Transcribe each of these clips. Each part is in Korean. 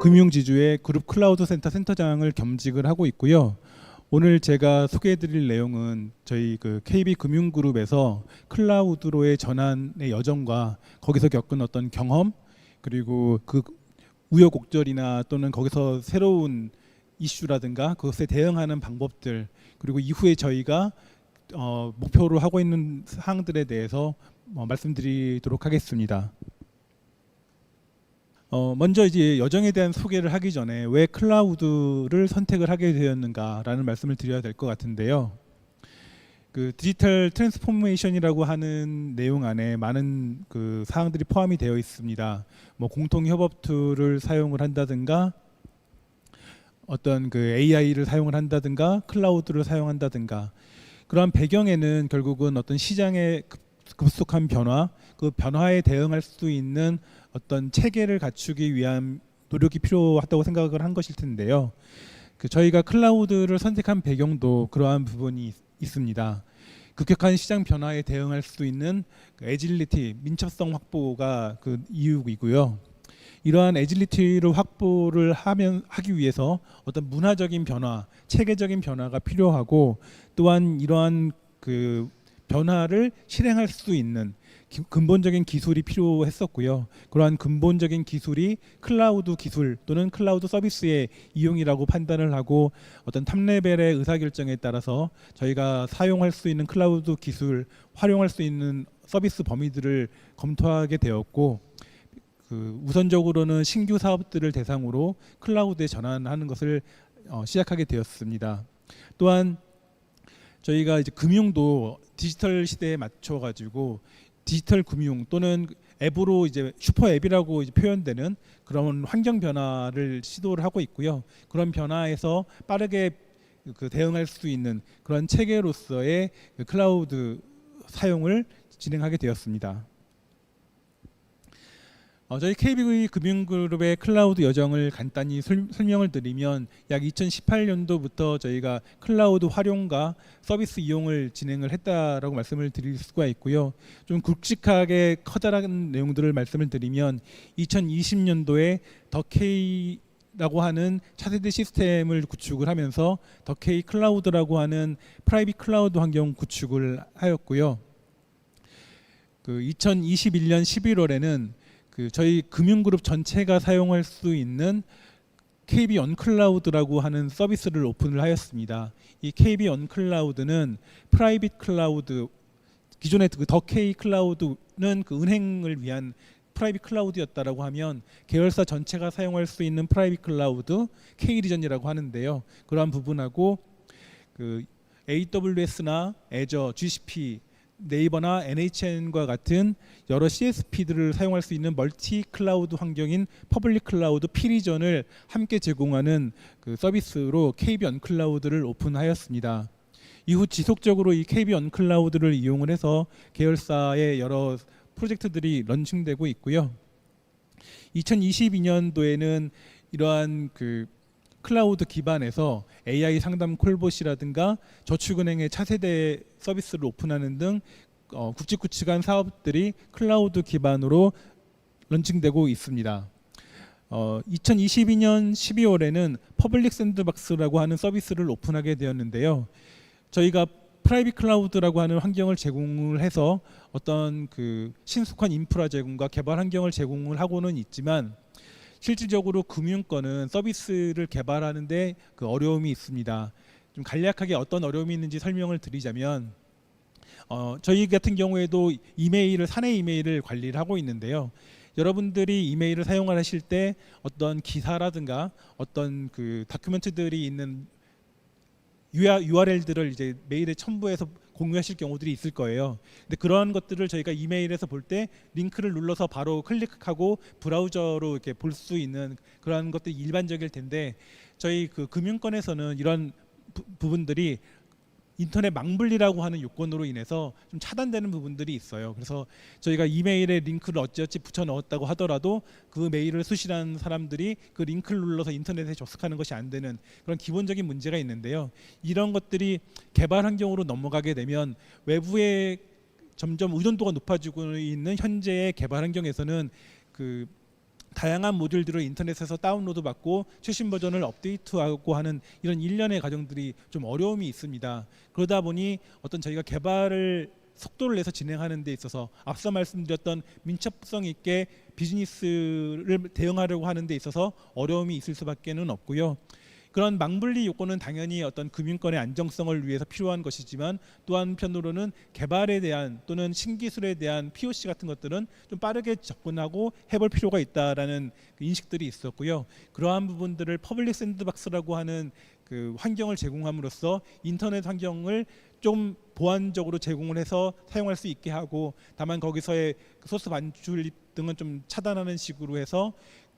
금융지주의 그룹 클라우드 센터 센터장을 겸직을 하고 있고요. 오늘 제가 소개해드릴 내용은 저희 그 KB 금융그룹에서 클라우드로의 전환의 여정과 거기서 겪은 어떤 경험 그리고 그 우여곡절이나 또는 거기서 새로운 이슈라든가 그것에 대응하는 방법들 그리고 이후에 저희가 어, 목표로 하고 있는 사항들에 대해서 어, 말씀드리도록 하겠습니다. 어, 먼저 이제 여정에 대한 소개를 하기 전에 왜 클라우드를 선택을 하게 되었는가라는 말씀을 드려야 될 것 같은데요. 그 디지털 트랜스포메이션이라고 하는 내용 안에 많은 그 사항들이 포함이 되어 있습니다. 뭐 공통 협업 툴을 사용을 한다든가 어떤 그 AI를 사용을 한다든가 클라우드를 사용한다든가 그러한 배경에는 결국은 어떤 시장의 급- 급속한 변화, 그 변화에 대응할 수 있는 어떤 체계를 갖추기 위한 노력이 필요하다고 생각을 한 것일 텐데요. 그 저희가 클라우드를 선택한 배경도 그러한 부분이 있- 있습니다. 급격한 시장 변화에 대응할 수 있는 그 애질리티, 민첩성 확보가 그 이유이고요. 이러한 애질리티를 확보를 하면 하기 위해서 어떤 문화적인 변화, 체계적인 변화가 필요하고 또한 이러한 그 변화를 실행할 수 있는 기- 근본적인 기술이 필요했었고요. 그러한 근본적인 기술이 클라우드 기술 또는 클라우드 서비스의 이용이라고 판단을 하고 어떤 탑 레벨의 의사결정에 따라서 저희가 사용할 수 있는 클라우드 기술, 활용할 수 있는 서비스 범위들을 검토하게 되었고 그 우선적으로는 신규 사업들을 대상으로 클라우드에 전환하는 것을 어, 시작하게 되었습니다. 또한 저희가 이제 금융도 디지털 시대에 맞춰 가지고 디지털 금융 또는 앱으로 이제 슈퍼 앱이라고 이제 표현되는 그런 환경 변화를 시도를 하고 있고요. 그런 변화에서 빠르게 그 대응할 수 있는 그런 체계로서의 그 클라우드 사용을 진행하게 되었습니다. 어, 저희 KB 금융그룹의 클라우드 여정을 간단히 설, 설명을 드리면 약 2018년도부터 저희가 클라우드 활용과 서비스 이용을 진행을 했다라고 말씀을 드릴 수가 있고요. 좀 굵직하게 커다란 내용들을 말씀을 드리면 2020년도에 더 K 라고 하는 차세대 시스템을 구축을 하면서 더 K 클라우드라고 하는 프라이빗 클라우드 환경 구축을 하였고요. 그 2021년 11월에는 그 저희 금융그룹 전체가 사용할 수 있는 KB 언클라우드라고 하는 서비스를 오픈을 하였습니다. 이 KB 언클라우드는 프라이빗 클라우드 기존의 그 더 K 클라우드는 그 은행을 위한 프라이빗 클라우드였다라고 하면 계열사 전체가 사용할 수 있는 프라이빗 클라우드 K 리전이라고 하는데요. 그러한 부분하고 그 AWS나 애저, GCP, 네이버나 NHN과 같은 여러 CSP들을 사용할 수 있는 멀티 클라우드 환경인 퍼블릭 클라우드 피리전을 함께 제공하는 그 서비스로 KB 언클라우드를 오픈하였습니다. 이후 지속적으로 이 KB 언클라우드를 이용을 해서 계열사의 여러 프로젝트들이 런칭되고 있고요. 2022년도에는 이러한 그 클라우드 기반에서 AI 상담 콜봇이라든가 저축은행의 차세대 서비스를 오픈하는 등 어, 굵직굵직한 사업들이 클라우드 기반으로 런칭되고 있습니다. 어, 2022년 12월에는 퍼블릭 샌드박스라고 하는 서비스를 오픈하게 되었는데요. 저희가 프라이빗 클라우드라고 하는 환경을 제공을 해서 어떤 그 신속한 인프라 제공과 개발 환경을 제공을 하고는 있지만 실질적으로 금융권은 서비스를 개발하는데 그 어려움이 있습니다. 좀 간략하게 어떤 어려움이 있는지 설명을 드리자면 어, 저희 같은 경우에도 이메일을 사내 이메일을 관리를 하고 있는데요. 여러분들이 이메일을 사용하실 때 어떤 기사라든가 어떤 그 다큐멘트들이 있는 URL들을 이제 메일에 첨부해서 공유하실 경우들이 있을 거예요. 근데 그러한 것들을 저희가 이메일에서 볼 때 링크를 눌러서 바로 클릭하고 브라우저로 이렇게 볼 수 있는 그러한 것들이 일반적일 텐데 저희 그 금융권에서는 이런 부, 부분들이 인터넷 망분리라고 하는 요건으로 인해서 좀 차단되는 부분들이 있어요. 그래서 저희가 이메일에 링크를 어찌어찌 붙여 넣었다고 하더라도 그 메일을 수신한 사람들이 그 링크를 눌러서 인터넷에 접속하는 것이 안 되는 그런 기본적인 문제가 있는데요. 이런 것들이 개발 환경으로 넘어가게 되면 외부의 점점 의존도가 높아지고 있는 현재의 개발 환경에서는 그 다양한 모듈들을 인터넷에서 다운로드 받고 최신 버전을 업데이트하고 하는 이런 일련의 과정들이 좀 어려움이 있습니다. 그러다 보니 어떤 저희가 개발을 속도를 내서 진행하는 데 있어서 앞서 말씀드렸던 민첩성 있게 비즈니스를 대응하려고 하는 데 있어서 어려움이 있을 수밖에는 없고요. 그런 망분리 요건은 당연히 어떤 금융권의 안정성을 위해서 필요한 것이지만 또 한편으로는 개발에 대한 또는 신기술에 대한 POC 같은 것들은 좀 빠르게 접근하고 해볼 필요가 있다라는 그 인식들이 있었고요. 그러한 부분들을 퍼블릭 샌드박스라고 하는 그 환경을 제공함으로써 인터넷 환경을 좀 보완적으로 제공을 해서 사용할 수 있게 하고 다만 거기서의 그 소스 반출 등은 좀 차단하는 식으로 해서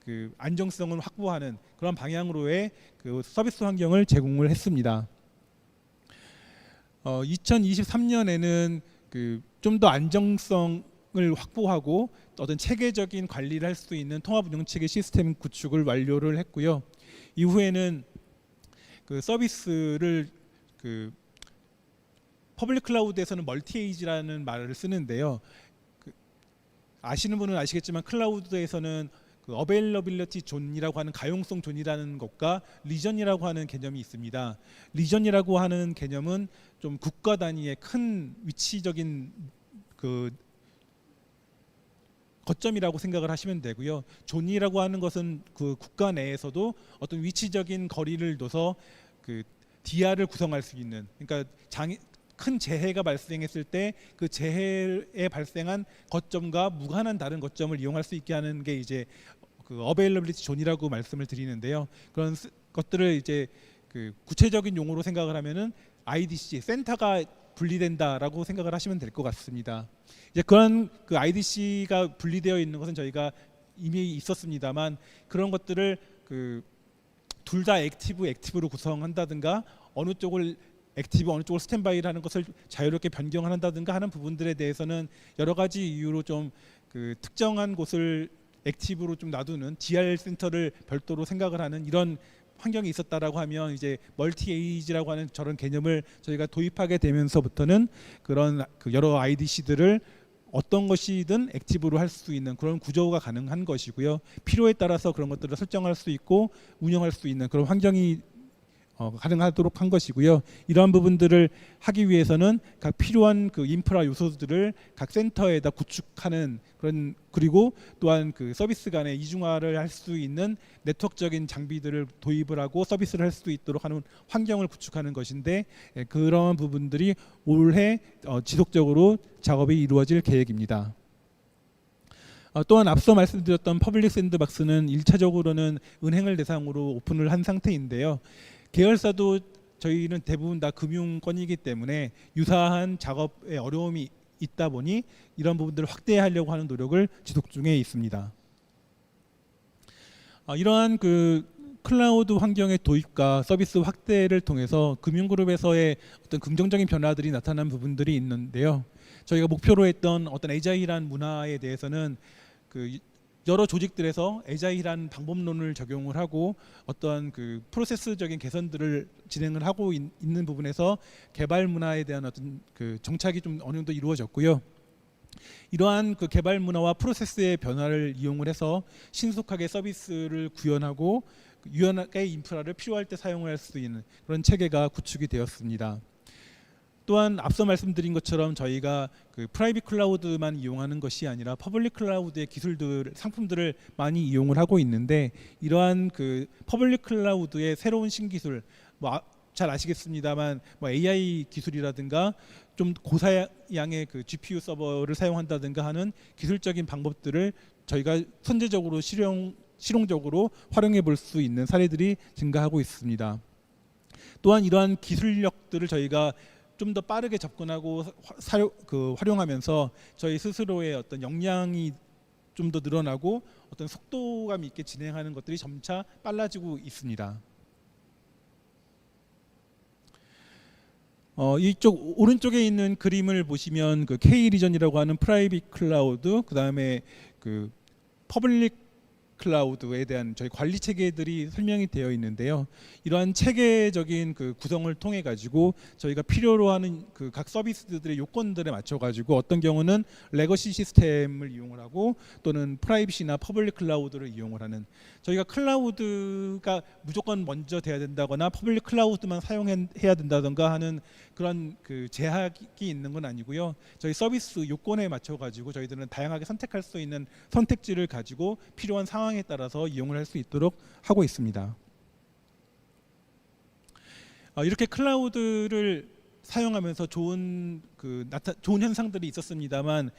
그 안정성을 확보하는 그런 방향으로의 그 서비스 환경을 제공을 했습니다. 어, 2023년에는 그 좀 더 안정성을 확보하고 어떤 체계적인 관리를 할 수 있는 통합 운영 체계 시스템 구축을 완료를 했고요. 이후에는 그 서비스를 그 퍼블릭 클라우드에서는 멀티 에이지라는 말을 쓰는데요. 그 아시는 분은 아시겠지만 클라우드에서는 그 어베일러빌리티 존이라고 하는 가용성 존이라는 것과 리전이라고 하는 개념이 있습니다. 리전이라고 하는 개념은 좀 국가 단위의 큰 위치적인 그 거점이라고 생각을 하시면 되고요. 존이라고 하는 것은 그 국가 내에서도 어떤 위치적인 거리를 둬서 그 DR을 구성할 수 있는 그러니까 장애, 큰 재해가 발생했을 때 그 재해에 발생한 거점과 무관한 다른 거점을 이용할 수 있게 하는 게 이제 그 어베일러빌리티 존이라고 말씀을 드리는데요. 그런 스- 것들을 이제 그 구체적인 용어로 생각을 하면은 IDC 센터가 분리된다라고 생각을 하시면 될 것 같습니다. 이제 그런 그 IDC가 분리되어 있는 것은 저희가 이미 있었습니다만 그런 것들을 그 둘 다 액티브 액티브로 구성한다든가 어느 쪽을 액티브 어느 쪽을 스탠바이라는 것을 자유롭게 변경한다든가 하는 부분들에 대해서는 여러 가지 이유로 좀 그 특정한 곳을 액티브로 좀 놔두는 DR 센터를 별도로 생각을 하는 이런 환경이 있었다라고 하면 이제 멀티 에이지라고 하는 저런 개념을 저희가 도입하게 되면서부터는 그런 그 여러 IDC들을 어떤 것이든 액티브로 할 수 있는 그런 구조가 가능한 것이고요. 필요에 따라서 그런 것들을 설정할 수 있고 운영할 수 있는 그런 환경이 어, 가능하도록 한 것이고요. 이러한 부분들을 하기 위해서는 각 필요한 그 인프라 요소들을 각 센터에다 구축하는 그런 그리고 또한 그 서비스 간의 이중화를 할 수 있는 네트워크적인 장비들을 도입을 하고 서비스를 할 수 있도록 하는 환경을 구축하는 것인데 예, 그런 부분들이 올해 어, 지속적으로 작업이 이루어질 계획입니다. 어, 또한 앞서 말씀드렸던 퍼블릭 샌드박스는 1차적으로는 은행을 대상으로 오픈을 한 상태인데요. 계열사도 저희는 대부분 다 금융권이기 때문에 유사한 작업에 어려움이 있다 보니 이런 부분들을 확대하려고 하는 노력을 지속 중에 있습니다. 어, 이러한 그 클라우드 환경의 도입과 서비스 확대를 통해서 금융그룹에서의 어떤 긍정적인 변화들이 나타난 부분들이 있는데요. 저희가 목표로 했던 어떤 에자일한 문화에 대해서는 그 여러 조직들에서 에자일한 방법론을 적용을 하고 어떤 그 프로세스적인 개선들을 진행을 하고 있, 는 부분에서 개발 문화에 대한 어떤 그 정착이 좀 어느 정도 이루어졌고요. 이러한 그 개발 문화와 프로세스의 변화를 이용을 해서 신속하게 서비스를 구현하고 유연하게 인프라를 필요할 때 사용할 수 있는 그런 체계가 구축이 되었습니다. 또한 앞서 말씀드린 것처럼 저희가 그 프라이빗 클라우드만 이용하는 것이 아니라 퍼블릭 클라우드의 기술들 상품들을 많이 이용을 하고 있는데 이러한 그 퍼블릭 클라우드의 새로운 신기술 뭐 잘 아시겠습니다만 뭐 AI 기술이라든가 좀 고사양의 그 GPU 서버를 사용한다든가 하는 기술적인 방법들을 저희가 선제적으로 실용 실용적으로 활용해 볼 수 있는 사례들이 증가하고 있습니다. 또한 이러한 기술력들을 저희가 좀 더 빠르게 접근하고 화- 사용, 그 활용하면서 저희 스스로의 어떤 역량이 좀 더 늘어나고 어떤 속도감 있게 진행하는 것들이 점차 빨라지고 있습니다. 어, 이쪽 오른쪽에 있는 그림을 보시면 그 K 리전이라고 하는 프라이빗 클라우드, 그 다음에 그 퍼블릭 클라우드에 대한 저희 관리 체계들이 설명이 되어 있는데요. 이러한 체계적인 그 구성을 통해 가지고 저희가 필요로 하는 그 각 서비스들의 요건들에 맞춰 가지고 어떤 경우는 레거시 시스템을 이용을 하고 또는 프라이빗이나 퍼블릭 클라우드를 이용을 하는 저희가 클라우드가 무조건 먼저 돼야 된다거나 퍼블릭 클라우드만 사용해야 된다던가 하는 그런 그 제약이 있는 건 아니고요. 저희 서비스 요건에 맞춰 가지고 저희들은 다양하게 선택할 수 있는 선택지를 가지고 필요한 상황에 따라서 이용을 할 수 있도록 하고 있습니다. 어, 이렇게 클라우드를 사용하면서 좋은 그 나타 좋은 현상들이 있었습니다만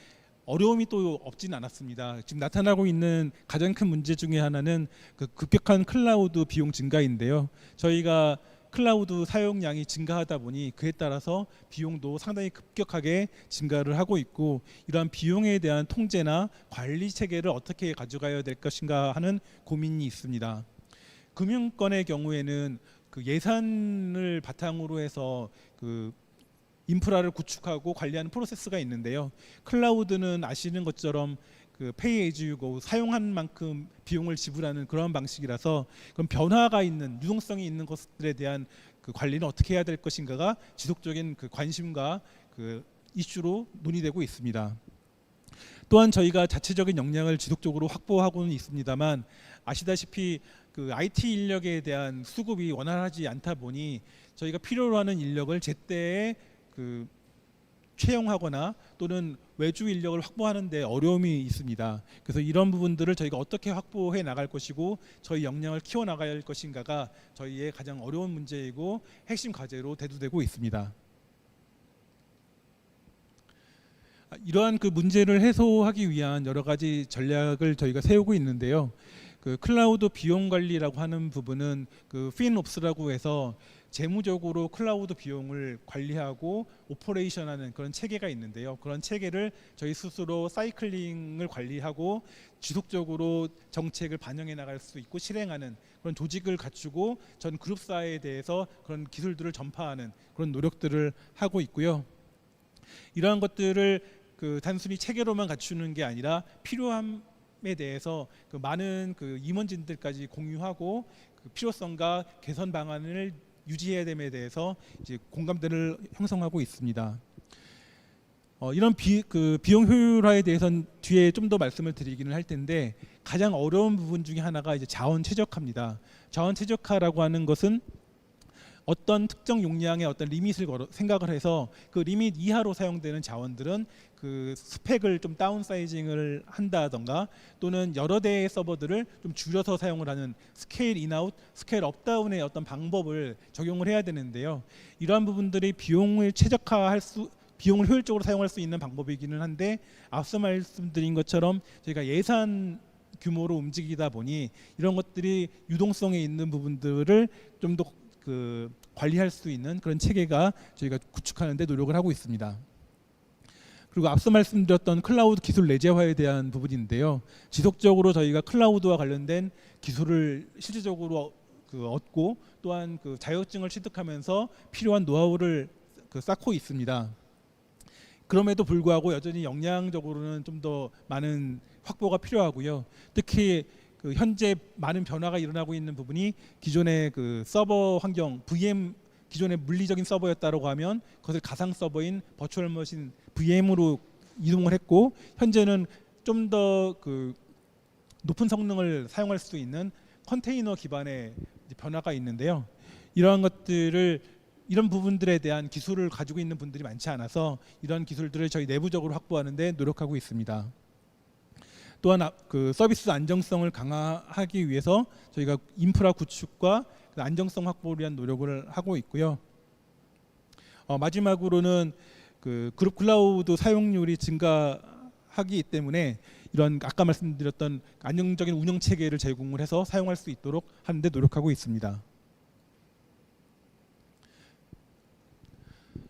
어려움이 또 없지는 않았습니다. 지금 나타나고 있는 가장 큰 문제 중에 하나는 그 급격한 클라우드 비용 증가인데요. 저희가 클라우드 사용량이 증가하다 보니 그에 따라서 비용도 상당히 급격하게 증가를 하고 있고 이러한 비용에 대한 통제나 관리 체계를 어떻게 가져가야 될 것인가 하는 고민이 있습니다. 금융권의 경우에는 그 예산을 바탕으로 해서 그 인프라를 구축하고 관리하는 프로세스가 있는데요. 클라우드는 아시는 것처럼 그 페이 에즈 유고 사용한 만큼 비용을 지불하는 그런 방식이라서 그럼 변화가 있는 유동성이 있는 것들에 대한 그 관리는 어떻게 해야 될 것인가가 지속적인 그 관심과 그 이슈로 논의되고 있습니다. 또한 저희가 자체적인 역량을 지속적으로 확보하고는 있습니다만 아시다시피 그 IT 인력에 대한 수급이 원활하지 않다 보니 저희가 필요로 하는 인력을 제때에 그 채용하거나 또는 외주 인력을 확보하는데 어려움이 있습니다. 그래서 이런 부분들을 저희가 어떻게 확보해 나갈 것이고 저희 역량을 키워 나갈 것인가가 저희의 가장 어려운 문제이고 핵심 과제로 대두되고 있습니다. 아, 이러한 그 문제를 해소하기 위한 여러 가지 전략을 저희가 세우고 있는데요. 그 클라우드 비용 관리라고 하는 부분은 그 핀옵스라고 해서 재무적으로 클라우드 비용을 관리하고 오퍼레이션하는 그런 체계가 있는데요. 그런 체계를 저희 스스로 사이클링을 관리하고 지속적으로 정책을 반영해 나갈 수 있고 실행하는 그런 조직을 갖추고 전 그룹사에 대해서 그런 기술들을 전파하는 그런 노력들을 하고 있고요. 이러한 것들을 그 단순히 체계로만 갖추는 게 아니라 필요함 에 대해서 그 많은 그 임원진들까지 공유하고 그 필요성과 개선 방안을 유지해야 됨에 대해서 이제 공감대를 형성하고 있습니다. 어, 이런 비, 그 비용 효율화에 대해서는 뒤에 좀 더 말씀을 드리기는 할 텐데 가장 어려운 부분 중에 하나가 이제 자원 최적화입니다. 자원 최적화라고 하는 것은 어떤 특정 용량의 어떤 리밋을 걸어, 생각을 해서 그 리밋 이하로 사용되는 자원들은 그 스펙을 좀 다운 사이징을 한다던가 또는 여러 대의 서버들을 좀 줄여서 사용을 하는 스케일 인아웃, 스케일 업다운의 어떤 방법을 적용을 해야 되는데요. 이러한 부분들이 비용을 최적화할 수 비용을 효율적으로 사용할 수 있는 방법이기는 한데 앞서 말씀드린 것처럼 저희가 예산 규모로 움직이다 보니 이런 것들이 유동성에 있는 부분들을 좀 더 그 관리할 수 있는 그런 체계가 저희가 구축하는데 노력을 하고 있습니다. 그리고 앞서 말씀드렸던 클라우드 기술 내재화에 대한 부분인데요. 지속적으로 저희가 클라우드와 관련된 기술을 실질적으로 그 얻고 또한 그 자격증을 취득하면서 필요한 노하우를 그 쌓고 있습니다. 그럼에도 불구하고 여전히 역량적으로는 좀 더 많은 확보가 필요하고요. 특히 그 현재 많은 변화가 일어나고 있는 부분이 기존의 그 서버 환경 VM 기존의 물리적인 서버였다고 하면 그것을 가상 서버인 버추얼 머신 VM으로 이동을 했고 현재는 좀 더 그 높은 성능을 사용할 수 있는 컨테이너 기반의 변화가 있는데요. 이러한 것들을 이런 부분들에 대한 기술을 가지고 있는 분들이 많지 않아서 이런 기술들을 저희 내부적으로 확보하는데 노력하고 있습니다. 또한 아- 그 서비스 안정성을 강화하기 위해서 저희가 인프라 구축과 그 안정성 확보를 위한 노력을 하고 있고요. 어, 마지막으로는 그 그룹 클라우드 사용률이 증가하기 때문에 이런 아까 말씀드렸던 안정적인 운영 체계를 제공을 해서 사용할 수 있도록 하는데 노력하고 있습니다.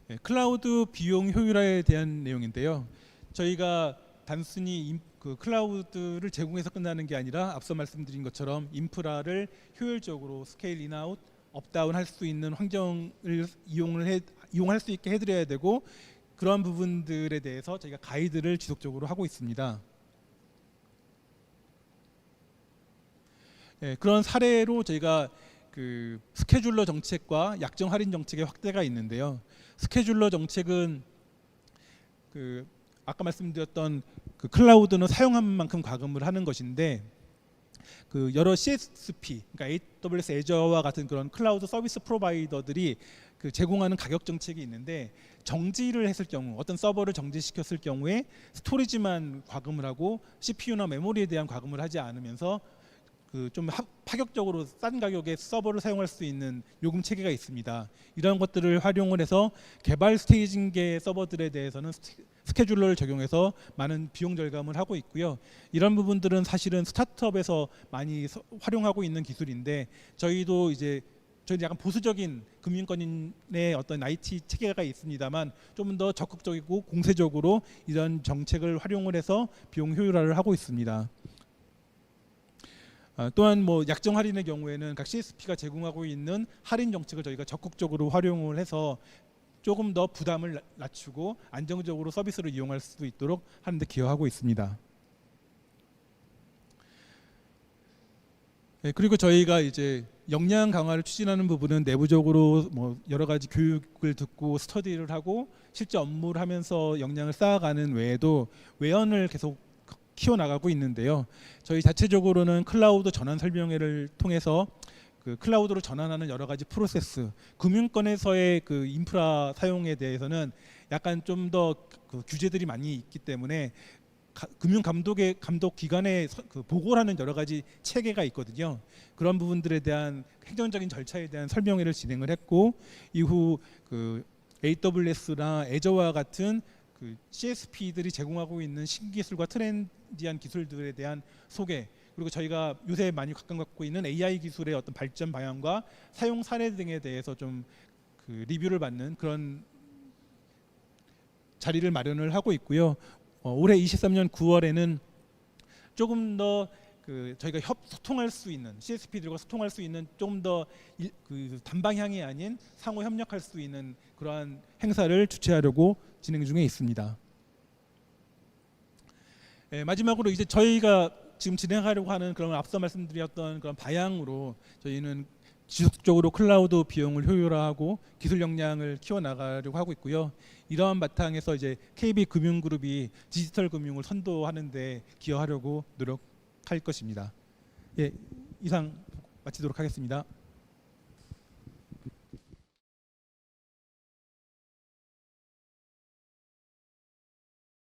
네, 클라우드 비용 효율화에 대한 내용인데요. 저희가 단순히 인- 그 클라우드를 제공해서 끝나는 게 아니라 앞서 말씀드린 것처럼 인프라를 효율적으로 스케일 인아웃, 업다운 할 수 있는 환경을 이용을 해 이용할 수 있게 해드려야 되고 그러한 부분들에 대해서 저희가 가이드를 지속적으로 하고 있습니다. 예, 그런 사례로 저희가 그 스케줄러 정책과 약정 할인 정책의 확대가 있는데요. 스케줄러 정책은 그 아까 말씀드렸던 그 클라우드는 사용한 만큼 과금을 하는 것인데 그 여러 CSP, 그러니까 AWS 애저와 같은 그런 클라우드 서비스 프로바이더들이 그 제공하는 가격 정책이 있는데 정지를 했을 경우 어떤 서버를 정지시켰을 경우에 스토리지만 과금을 하고 CPU나 메모리에 대한 과금을 하지 않으면서 그 좀 파격적으로 싼 가격에 서버를 사용할 수 있는 요금 체계가 있습니다. 이런 것들을 활용을 해서 개발 스테이징계 서버들에 대해서는 스케줄러를 적용해서 많은 비용 절감을 하고 있고요. 이런 부분들은 사실은 스타트업에서 많이 서- 활용하고 있는 기술인데 저희도 이제 저희 약간 보수적인 금융권의 어떤 IT 체계가 있습니다만 좀 더 적극적이고 공세적으로 이런 정책을 활용을 해서 비용 효율화를 하고 있습니다. 아, 또한 뭐 약정 할인의 경우에는 각 CSP가 제공하고 있는 할인 정책을 저희가 적극적으로 활용을 해서 조금 더 부담을 낮- 낮추고 안정적으로 서비스를 이용할 수 있도록 하는데 기여하고 있습니다. 네, 그리고 저희가 이제 역량 강화를 추진하는 부분은 내부적으로 뭐 여러 가지 교육을 듣고 스터디를 하고 실제 업무를 하면서 역량을 쌓아가는 외에도 외연을 계속 키워 나가고 있는데요. 저희 자체적으로는 클라우드 전환 설명회를 통해서 그 클라우드로 전환하는 여러 가지 프로세스, 금융권에서의 그 인프라 사용에 대해서는 약간 좀 더 그 규제들이 많이 있기 때문에 가- 금융 감독의 감독 기관에 서- 그 보고를 하는 여러 가지 체계가 있거든요. 그런 부분들에 대한 행정적인 절차에 대한 설명회를 진행을 했고 이후 그 AWS나 애저와 같은 그 CSP들이 제공하고 있는 신기술과 트렌디한 기술들에 대한 소개 그리고 저희가 요새 많이 각광 갖고 있는 AI 기술의 어떤 발전 방향과 사용 사례 등에 대해서 좀 그 리뷰를 받는 그런 자리를 마련을 하고 있고요. 어, 올해 23년 9월에는 조금 더 그 저희가 협 소통할 수 있는 CSP들과 소통할 수 있는 조금 더 그 단방향이 아닌 상호 협력할 수 있는 그러한 행사를 주최하려고 진행 중에 있습니다. 예, 마지막으로 이제 저희가 지금 진행하려고 하는 그런 앞서 말씀드렸던 그런 방향으로 저희는 지속적으로 클라우드 비용을 효율화하고 기술 역량을 키워 나가려고 하고 있고요. 이러한 바탕에서 이제 KB 금융그룹이 디지털 금융을 선도하는데 기여하려고 노력할 것입니다. 예, 이상 마치도록 하겠습니다.